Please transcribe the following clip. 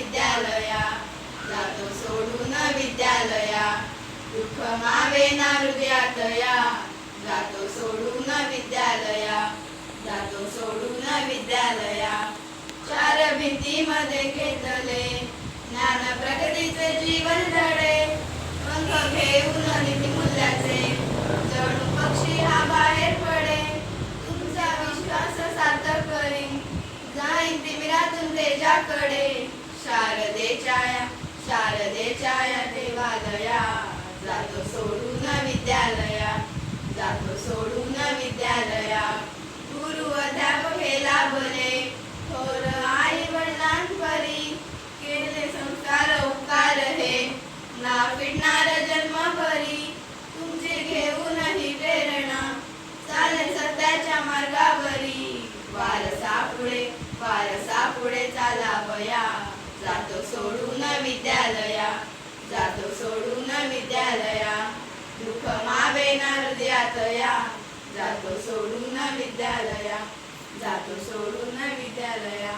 विद्यालया जातो सोडून विद्यालया. दुःख मावेना हृदयातया जातो सोडून विद्यालया. जातो सोडून विद्यालया. चार भिंतीमध्ये घेतले ज्ञान प्रगतीचे जीवन धडे. पंख घेऊन निधी मूल्याचे जणू पक्षी हा बाहेर पडे. तुमचा विश्वास सार्थ करीन जाईन तिमिरातून तेजाकडे. शारदेच्या या शारदेच्या या देवालया. जातो सोडून विद्यालया. जातो सोडून विद्यालया. गुरु अध्यापक हे लाभले थोर आई वडिलांपरी. केले संस्कार उपकार हे. ना फिटणार जन्म परी तुमचे घेऊनही प्रेरणा. चाले सत्याच्या मार्गावरी. वारसा पुढे वारसा पुढे चालावया. विद्यालया जातो सोडून विद्यालया. दुःख मावेना हृदयातया जातो सोडून विद्यालया. जातो सोडून विद्यालया.